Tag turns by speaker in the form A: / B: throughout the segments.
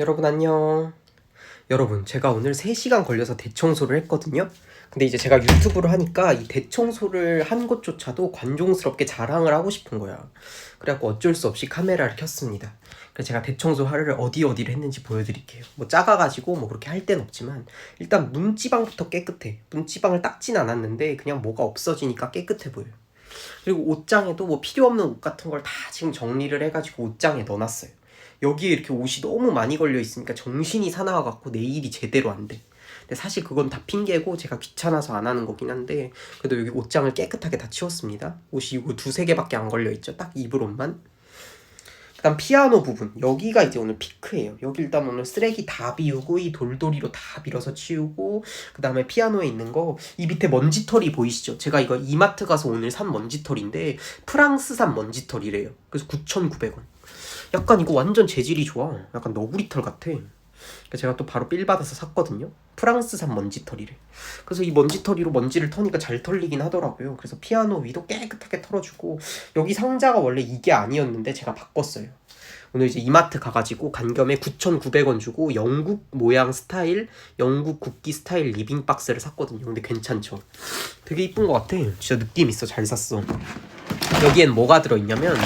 A: 여러분 안녕. 여러분, 제가 오늘 3시간 걸려서 대청소를 했거든요. 근데 이제 제가 유튜브를 하니까 이 대청소를 한 것조차도 관종스럽게 자랑을 하고 싶은 거야. 그래갖고 어쩔 수 없이 카메라를 켰습니다. 그래서 제가 대청소 하루를 어디 어디를 했는지 보여드릴게요. 뭐 작아가지고 뭐 그렇게 할 땐 없지만 일단 문지방부터 깨끗해. 문지방을 닦진 않았는데 그냥 뭐가 없어지니까 깨끗해 보여요. 그리고 옷장에도 뭐 필요 없는 옷 같은 걸 다 지금 정리를 해가지고 옷장에 넣어놨어요. 여기에 이렇게 옷이 너무 많이 걸려 있으니까 정신이 사나워 갖고 내 일이 제대로 안 돼. 근데 사실 그건 다 핑계고 제가 귀찮아서 안 하는 거긴 한데 그래도 여기 옷장을 깨끗하게 다 치웠습니다. 옷이 이거 두세 개밖에 안 걸려 있죠. 딱 입을 옷만. 그다음 피아노 부분 여기가 이제 오늘 피크예요. 여기 일단 오늘 쓰레기 다 비우고 이 돌돌이로 다 밀어서 치우고 그다음에 피아노에 있는 거 이 밑에 먼지털이 보이시죠? 제가 이거 이마트 가서 오늘 산 먼지털인데 프랑스산 먼지털이래요. 그래서 9,900원. 약간 이거 완전 재질이 좋아. 약간 너구리털 같아. 그래서 제가 또 바로 빌 받아서 샀거든요. 프랑스산 먼지털이래. 그래서 이 먼지털이로 먼지를 터니까 잘 털리긴 하더라고요. 그래서 피아노 위도 깨끗하게 털어주고 여기 상자가 원래 이게 아니었는데 제가 바꿨어요. 오늘 이제 이마트 가가지고 간 겸에 9,900원 주고 영국 모양 스타일, 영국 국기 스타일 리빙 박스를 샀거든요. 근데 괜찮죠? 되게 이쁜 것 같아. 진짜 느낌 있어. 잘 샀어. 여기엔 뭐가 들어있냐면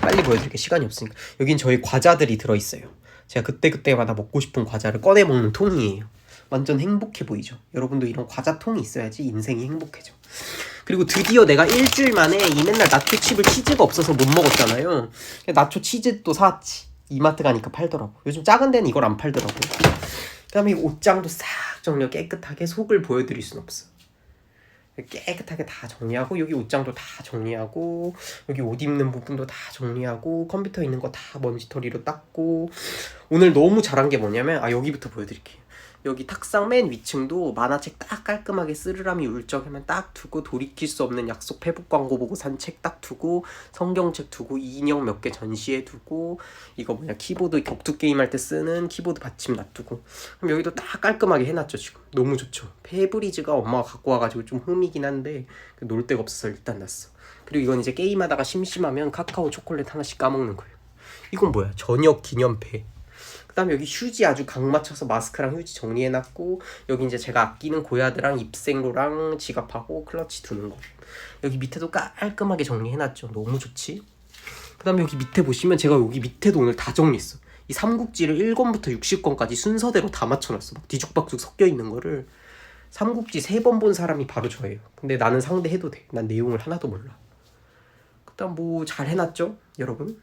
A: 빨리 보여드릴게 시간이 없으니까 여긴 저희 과자들이 들어있어요 제가 그때그때마다 먹고 싶은 과자를 꺼내 먹는 통이에요. 완전 행복해 보이죠? 여러분도 이런 과자 통이 있어야지 인생이 행복해져. 그리고 드디어 내가 일주일 만에 이 맨날 나초 칩을 치즈가 없어서 못 먹었잖아요. 나초 치즈 또 사왔지. 이마트 가니까 팔더라고. 요즘 작은 데는 이걸 안 팔더라고 그 다음에 이 옷장도 싹 정리 깨끗하게 속을 보여드릴 순 없어 깨끗하게 다 정리하고 여기 옷장도 다 정리하고 여기 옷 입는 부분도 다 정리하고 컴퓨터 있는 거 다 먼지털이로 닦고. 오늘 너무 잘한 게 뭐냐면 아 여기부터 보여드릴게요 여기 탁상 맨 위층도 만화책 딱 깔끔하게 쓰르람이 울적하면 딱 두고 돌이킬 수 없는 약속 페북 광고 보고 산 책 딱 두고 성경책 두고 인형 몇 개 전시해 두고 이거 뭐냐 키보드 격투 게임 할 때 쓰는 키보드 받침 놔두고. 그럼 여기도 딱 깔끔하게 해놨죠 지금. 너무 좋죠. 페브리즈가 엄마가 갖고 와가지고 좀 흠이긴 한데 그놀 데가 없어서 일단 놨어. 그리고 이건 이제 게임하다가 심심하면 카카오 초콜릿 하나씩 까먹는 거예요. 이건 뭐야? 저녁 기념패 그다음에 여기 휴지 아주 각 맞춰서 마스크랑 휴지 정리해놨고 여기 이제 제가 아끼는 고야드랑 입생로랑 지갑하고 클러치 두는 거. 여기 밑에도 깔끔하게 정리해놨죠. 너무 좋지? 그다음에 여기 밑에 보시면 제가 여기 밑에도 오늘 다 정리했어. 이 삼국지를 1권부터 60권까지 순서대로 다 맞춰놨어. 막 뒤죽박죽 섞여 있는 거를. 삼국지 세 번 본 사람이 바로 저예요. 근데 나는 상대해도 돼난 내용을 하나도 몰라. 그다음 뭐 잘 해놨죠 여러분